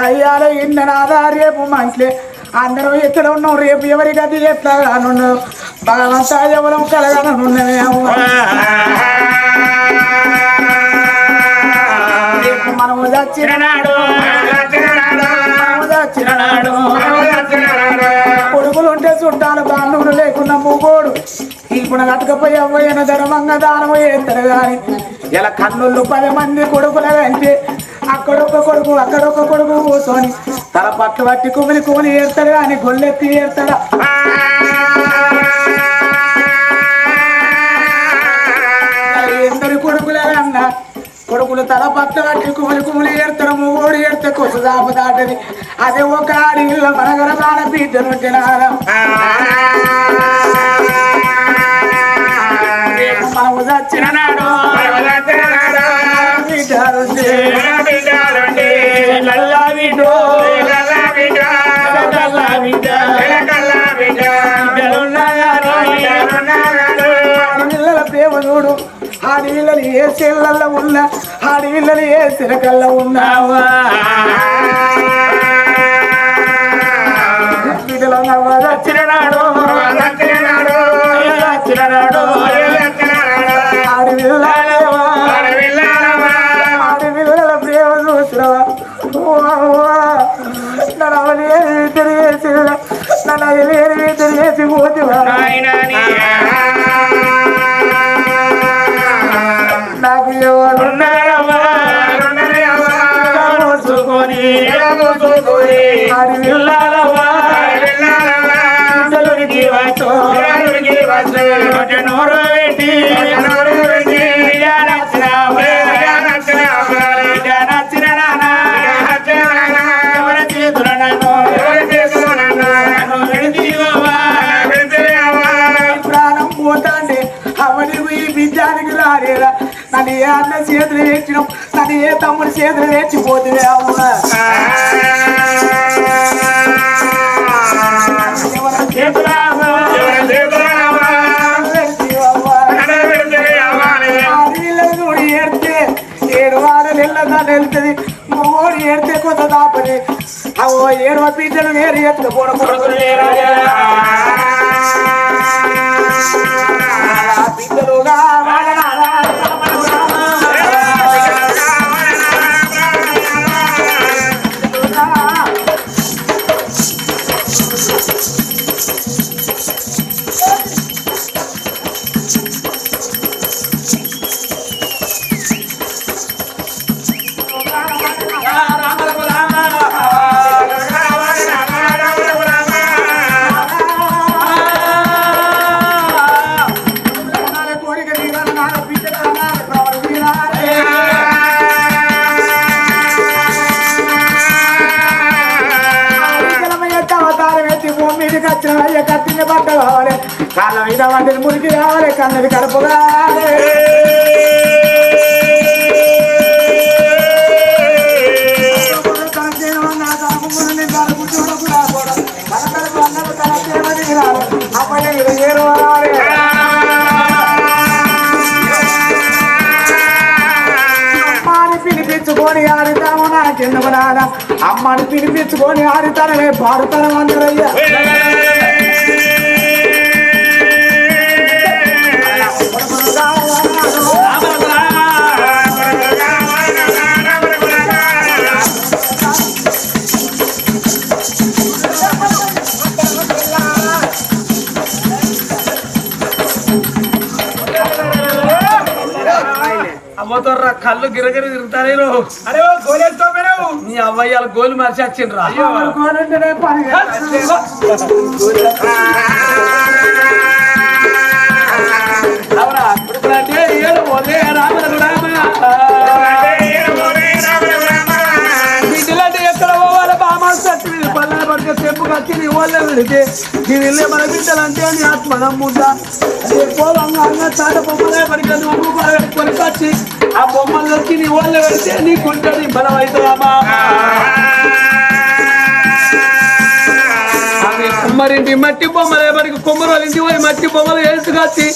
నాదయ్యాల ఇన్న రేపు మంచి అందరం ఎక్కడ ఉన్నాం రేపు ఎవరి గది ఎట్లా కానున్నాం భగవంతా ఎవరం కలగనున్నవేమో రేపు మనము చచ్చిన నాడు. మనము చుట్టాలు బాంధవులు లేకున్నా మూగోడు. ఇప్పుడు కట్టకపోయి అవ్వయిన ధర్మంగా దానం చేస్తాడు కానీ ఇలా కన్నుళ్ళు పది మంది కొడుకుల కంటే అక్కడొక్క కొడుకు అక్కడొక్క కొడుకు కూర్చొని తల పట్టు పట్టి కుమిలి కుమిలి ఏడతాడు కానీ గొల్లెత్తి ఏడతాడా. ఎందరి కొడుకులే అన్న కొడుకులు తల పట్ల పట్టి కుమిలి కుమిలి ఏడతాడు మూగోడు ఏడితే కొస దాప దాటది. అదే ఒక ఆడి ఇళ్ళ మనగర నాడ బిడ్డను మనము చచ్చిన నాడు ఆడపిల్లలు ఉన్న చెల్లల్లో ఏ సిరకల్లో ఉన్నావా? బిడ్డలు నవ్వ చిరనాడు నాడు. చచ్చిన నాడు. ప్రేమ చూసినవా? నన్ను అవని తెలియసి నన్ను పోతివా? ప్రాణం పోతాండి. అవని ఈ బిడ్డానికి రాలేదా నన్ను ఏ అన్న చేతులు వేసినాం నన్ను ఏ తమ్ముడి చేతులు వేసిపోతే అమ్మ ఎవరి చేతులామా? వేసివమ్మా. ఏడితే ఏడు వారాలు వెళ్ళదా వెళ్తుంది మూడు కొంత అవో కొడుకులు దేవనికి రాదు. అప్పటి ఇది ఏరు వరాలి. అమ్మాని పిలిపించుకొని ఆడితాము నా కింద అమ్మని పిలిపించుకొని ఆడితానమే పాడుతాను అందరయ్యా కళ్ళు గిరగిరి తిరుగుతారేను అరే ఓ నీ అవ్వయ్యాల గోలు మరిచి వచ్చిండ్రా. పని అవునా? ఇప్పుడంటే ఏడు పోతే రామ పడితే నీ వాళ్ళే విడితే నీ వెళ్ళే మన బిడ్డలంటే నీ ఆత్మ నమ్ముద్దా పోవంగా అన్న చాట బొమ్మలే పడికని నువ్వు కొనుకొచ్చి ఆ బొమ్మలు నీ వాళ్ళే పెడితే నీకుంటుంది బలం అవుతుందమ్మా ఆమె కుమ్మరింటి మట్టి బొమ్మలే మనకి కుమ్మరోలు ఇంటి పోయి మట్టి బొమ్మలు వేసుకొచ్చి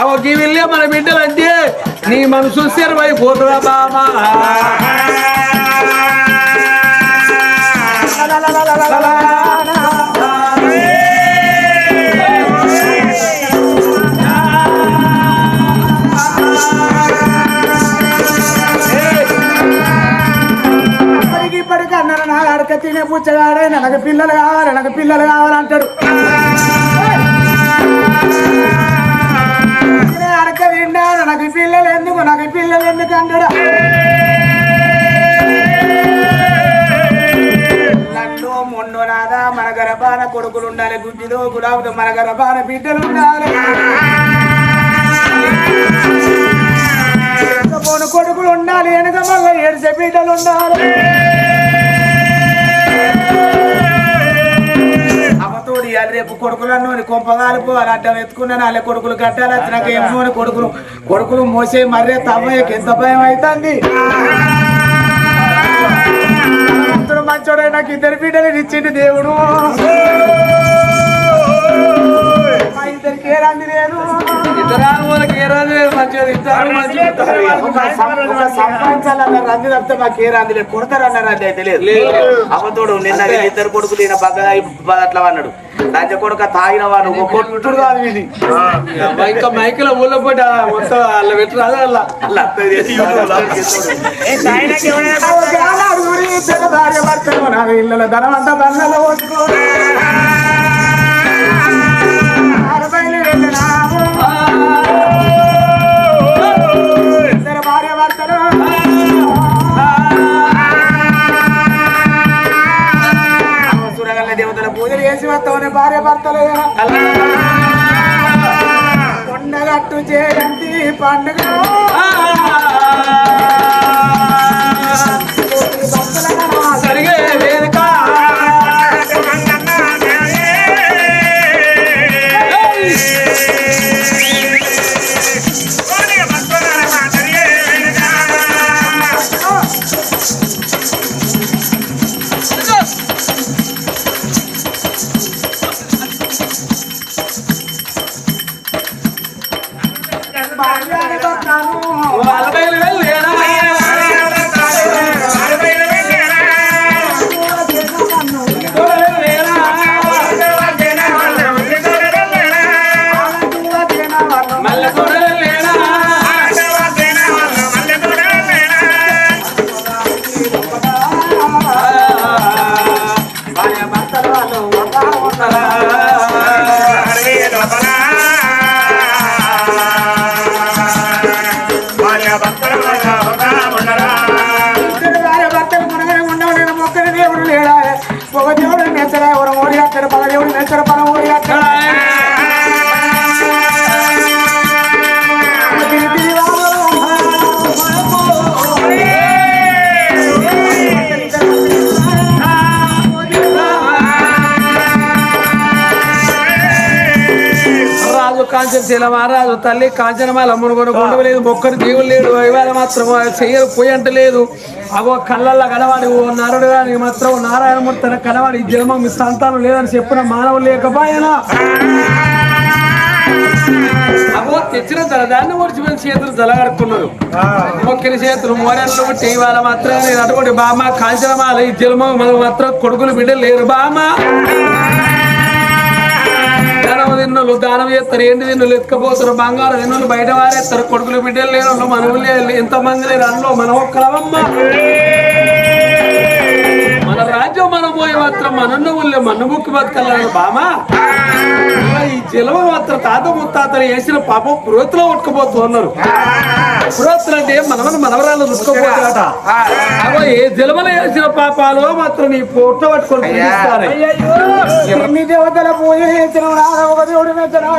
అవ వెళ్ళే మన బిడ్డలు అంటే నీ మనసు శరవైపోతురా బామా తినే పుచ్చగాడే నాకు పిల్లలు కావాలి నాకు పిల్లలు కావాలంటాడు. తినే అడక తిన్నాను నాకు పిల్లలు ఎందుకు నాకు పిల్లలు ఎందుకు అంటాడు. నన్ను మొన్ను నాదా మన గర్భాన కొడుకులు ఉండాలి గుడ్డిలో గులాబుతో మన గర్భాన బిడ్డలు ఉండాలి. కొడుకులు ఉండాలి వెనక మళ్ళీ ఏడిసే బిడ్డలు ఉండాలి. రేపు కొడుకులను కొంపగాలు అలా అడ్డం ఎత్తుకున్నాను వాళ్ళ కొడుకులు కట్టాలి వచ్చినాక ఏమో కొడుకులు? కొడుకులు మోసే మర్రే తమ్మయ్యకి ఎంత భయం అవుతుంది భగవంతుడు మంచోడే నాకు ఇద్దరు బిడ్డలు ఇచ్చిండు దేవుడు. మా ఇద్దరికి ఏ రంది లేదు. వాళ్ళకి ఏ రోజు మంచిగా తింటారు మంచిగా ఉంటారు. ఒక సం- ఒక సంపాదించాలన్న రంది తప్పితే మాకు ఏ రంది లేదు కొడతారన్న రంది అయితే లేదు అవతోడు నిన్న వీళ్ళ ఇద్దరు కొడుకులు ఈయన బగ్గగా అట్లా అన్నాడు లంచ కొడుక తాగిన వాడు ఒక కొట్టుడు కాదు ఇది ఇంకా మైకిలో ఊళ్ళో ఆ మొత్తం అలా పెట్టరాదు అలా అలా అత్తది చేసి యూట్యూబ్లో భార్య భర్తలు నాకు ఇళ్ళ ధనం అంతా బండ్లలో పోసుకో వస్తామని భార్య భర్తలు కొండగట్టు చేయండి పండుగ. రాజు కాంచన శీల మహారాజు తల్లి కాంచనమాల అమ్మను కూడా గుండవ లేదు మొక్కరు దేవుడు లేడు. ఇవాళ మాత్రం చెయ్యరు పోయి అంటే లేదు. అగో కళ్ళల్లో కనవాడి ఓ నరుడు గారికి మాత్రం నారాయణమూర్తి తన కనవాడి ఈ జన్మ మీ సంతానం లేదని చెప్పిన మానవులు లేకపోయినా. అగో తెచ్చిన తన దాన్ని ఓడిచిపోయిన చేతులు తలగడుకున్నారు మొక్కిన చేతులు మోరెట్లు బట్టి ఇవాళ మాత్రం నేను అటువంటి బామ్మ కాంచనమాల ఈ జన్మ మనం మాత్రం కొడుకులు బిడ్డలు లేరు బామ్మ. దానం దానం చేస్తారు ఏంటి తిన్నులు? ఎత్తుకపోతారు బంగారం తిన్నులు బయట వారేస్తారు. కొడుకులు బిడ్డలు లేని వాళ్ళు మనవులు ఎంతమంది ఎంత మంది లేరు? అందులో మనం ఒక్కలవమ్మ రాజ్యం మనం పోయి మాత్రం మనన్న ఊళ్ళే మన్ను ముక్కు బతకాలని బామా? ఈ జలవ మాత్రం తాత ముత్తాతలు వేసిన పాపం పురోతులో ఉట్టుకుపోతున్నారు పురోతులు అంటే మనవన మనవరాలు ఉట్టుకుపోతారట అగో ఏ జలమలో వేసిన పాపాలు మాత్రం నీ పొట్ట పట్టుకొని. ఎన్ని దేవతల పూజ చేసిన దేవుడు ఆ మెచ్చరా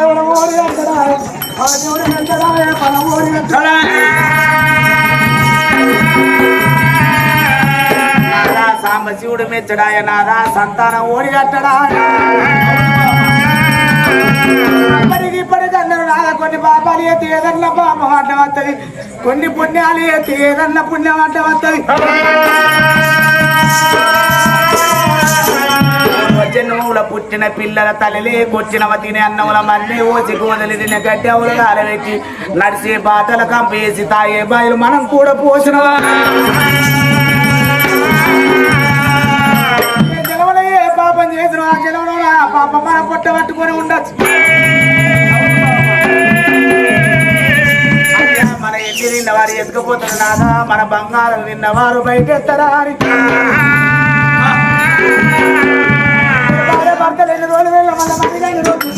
పల ఓడి శివుడు నాదా మెచ్చడాయ నాదా సంతానం ఓడిగట్టడా ఇప్పటికి ఇప్పటికి అందరూ నాదా కొన్ని పాపాలు ఎత్తి ఏదన్న పాపం అడ్డం వస్తుంది కొన్ని పుణ్యాలు ఎత్తి ఏదన్న పుణ్యం అడ్డం వస్తుంది జన్మముల పుట్టిన పిల్లల తల్లిలే కొచ్చినవ తినే అన్నముల మళ్ళీ ఓసి గోదలి తినే గడ్డవులు కాలబెట్టి నడిచే బాటల కంపేసి తాయే బాయిలు మనం కూడా పోసినవా? చేసిన ఆ జన్మలో ఆ పాపం మన పొట్ట పట్టుకొని ఉండొచ్చు. మన ఎల్లి నిన్నవారు ఎత్తుకపోతున్నారు నాదా మన బంగారం నిన్నవారు బయటెత్తరా అని. భార్య భర్తలు ఎన్ని రోజులు వెళ్ళ మళ్ళీ ఎన్ని రోజులు.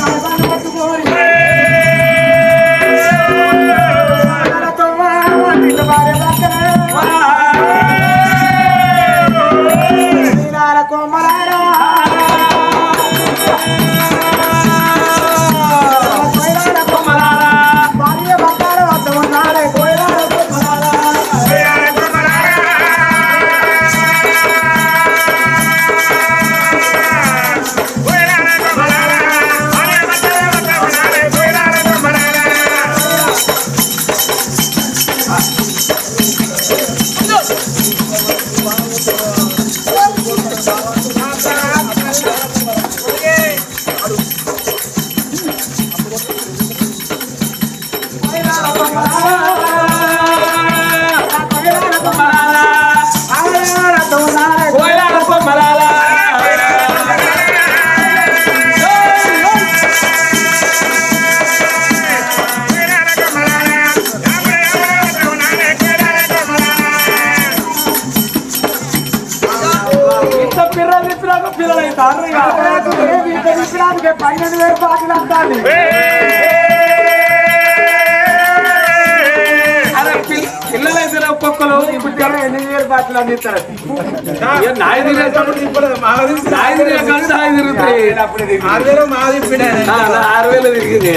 అందిస్తారు నాయ తినేటప్పుడు నాయ తినే కానీ నాయ తిరుగుతాయి ఆరు వేలు మాది ఇప్పుడే. ఆ, నా ఆరు వేలు తిరిగింది.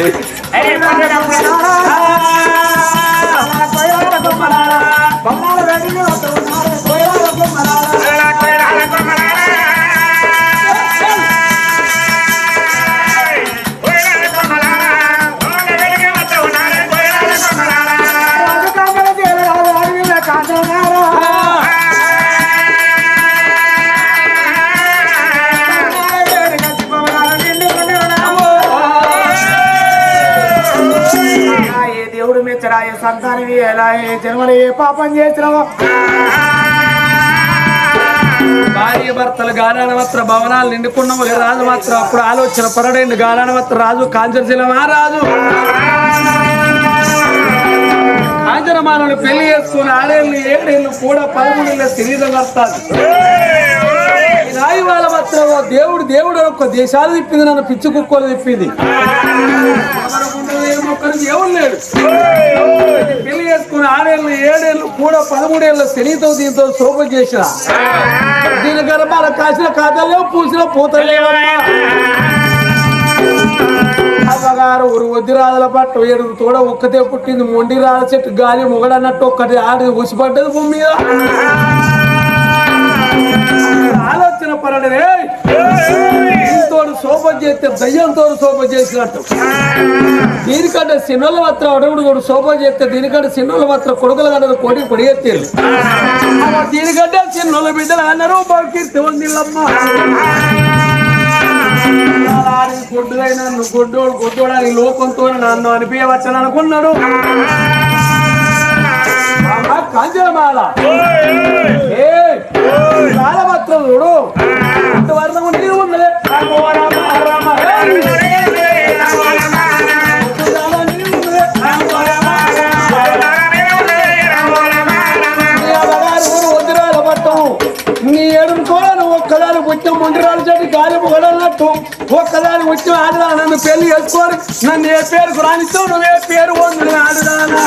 దేవుడు ఏ సంతానం ఎలా ఏ జన్మలు ఏ పాపం చేసినావో? భార్య భర్తలు గానాన మాత్ర భవనాలు నిండుకున్నాము రాజు మాత్రం అప్పుడు ఆలోచన పరడండి గానాన మాత్రం రాజు కాంచనశీలమా రాజు కాంచనమాలను పెళ్ళి చేసుకుని ఆడేళ్ళు ఏడేళ్ళు కూడా పదమూడేళ్ళ శరీరం కడతాది రాయి వాళ్ళ మాత్రం ఓ దేవుడు దేవుడు ఒక్క దేశాలు తిప్పింది నన్ను పిచ్చి కుక్కలు తిప్పింది. ఒక్కరికి దేవుడు లేడు పెళ్ళి చేసుకుని ఆరేళ్ళు ఏడేళ్ళు కూడా పదమూడేళ్ళ శనితో దీంతో శోభ చేసిన. దీని గర్భాల కాసిన కాతలేవు పూసిన పూతలేవమ్మా. అమ్మగారు ఊరు వద్ది రాజుల పట్టు ఏడుగు తోడ ఒక్కతే పుట్టింది. మొండి రాజ చెట్టు గాలి మొగడన్నట్టు ఒక్కటి ఆడి ఉసిపడ్డది భూమి మీద. ఆలోచన పరడనే దీంతోడు శోభ చేస్తే దయ్యంతో శోభ చేసినట్టు. దీనికంటే సిన్నోళ్ళ మాత్రం అడుగుడు కూడా శోభ చేస్తే దీనికంటే సిన్నోళ్ళ మాత్రం కొడుకులు కన్నా కొడి కొడి ఎత్తేళ్ళు దీనికంటే చిన్నోళ్ళ బిడ్డలు అన్నారు బాకీర్తి వందిల్లమ్మ గొడ్డుదైనా నువ్వు గొడ్డోడు గొడ్డోడు అని లోకంతో నన్ను అనిపించవచ్చని అనుకున్నాడు. కాంచనమాల ఏ చాలా మాత్రం చూడు. ఇంతవరకు నీరు ఒక్కదాని వచ్చి ఆడదా నన్ను పెళ్ళి చేసుకోరు. నన్ను ఏ పేరుకు నువ్వే పేరు వండు ఆడదానా?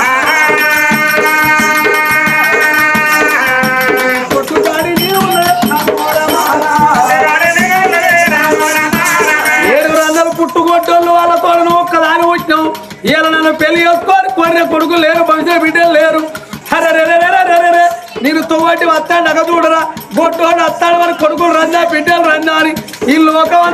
పుట్టుకొట్టోళ్ళు వాళ్ళతో నువ్వు ఒక్కదాని వచ్చినాం ఇలా నన్ను పెళ్ళి చేసుకొని కొర్రె కొడుకు లేరు భవిష్యత్ బిడ్డలు లేరు. అరే రే రే రే రే నేను తోటి వస్తాడు అగ చూడరా బొట్టోడు వస్తాడు మరి కొడుకులు రందా బిడ్డలు రందా అని. ఈ లోకం